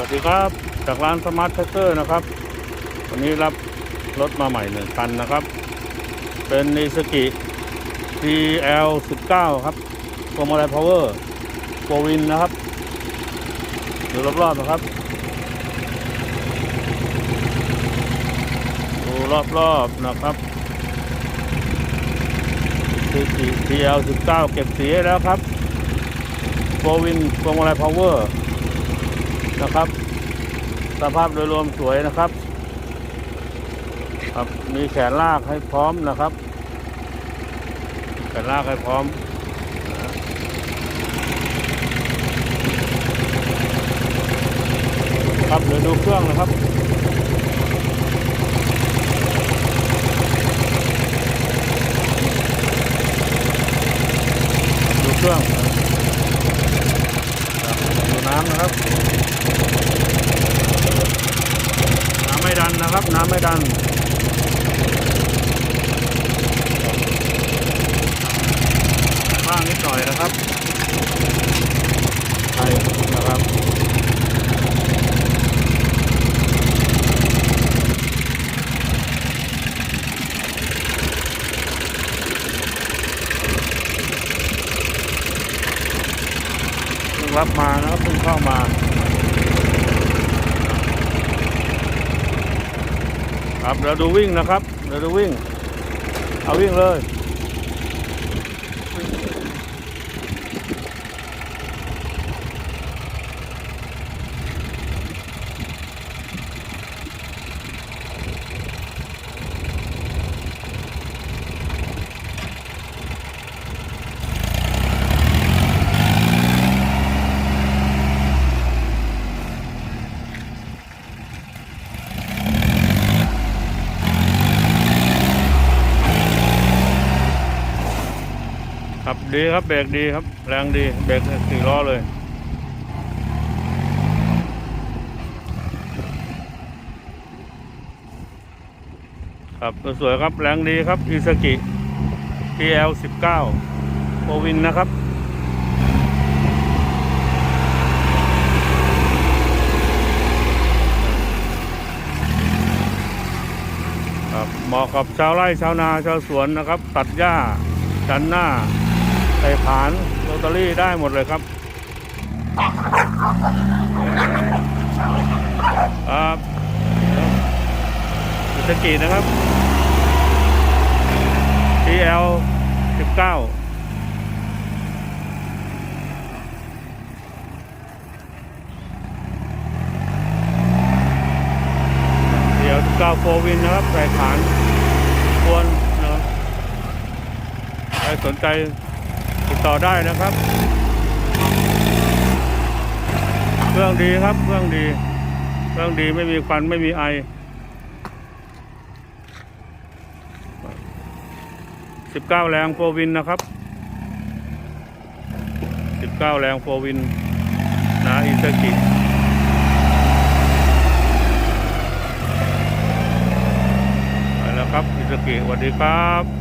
วัสดีครับ จากร้านสมาร์ทแท็กเตอร์นะครับวันนี้รับรถมาใหม่หนึ่งคันนะครับ เป็นนิสกิ TL 19 ครับโปรโมไลพาวเวอร์โปวินนะครับดูรอบๆนะครับดูรอบๆนะครับนิสกิ TL 19 เก็บสีแล้วครับโปวินโปรโมไลพาวเวอร์ นะครับ สภาพโดยรวมสวยนะครับ ครับมีแขนลากให้พร้อมนะครับ แขนลากให้พร้อมนะครับเดี๋ยวดูเครื่องนะครับดูเครื่องดูน้ำนะครับ นะครับ น้ำไม่ดันบ้างนิดหน่อยนะครับใช่นะครับรับมานะครับเพิ่งเข้ามา ครับเดี๋ยวดูวิ่งนะครับเดี๋ยวดูวิ่ง เอาวิ่งเลย ครับดีครับเบรกดีครับ แรงดีเบรกสี่ล้อเลยครับสวยครับแรงดีครับอิสกิ TL 19โปรวินนะครับครับเหมาะกับชาวไร่ชาวนาชาวสวนนะครับ ตัดหญ้าดันหน้า ใส่ผานโรตารี่ได้หมดเลยครับครับอิสกินะครับ TL 19เดี๋ยวโฟวินนะครับใส่ผานควรนะใครสนใจ ติดต่อได้นะครับ เครื่องดีครับ เครื่องดี เครื่องดีไม่มีควันไม่มีไอ19แรงโฟวินนะครับ19แรงโฟวินนะอิซากิไปแล้วครับอิซากิสวัสดีครับ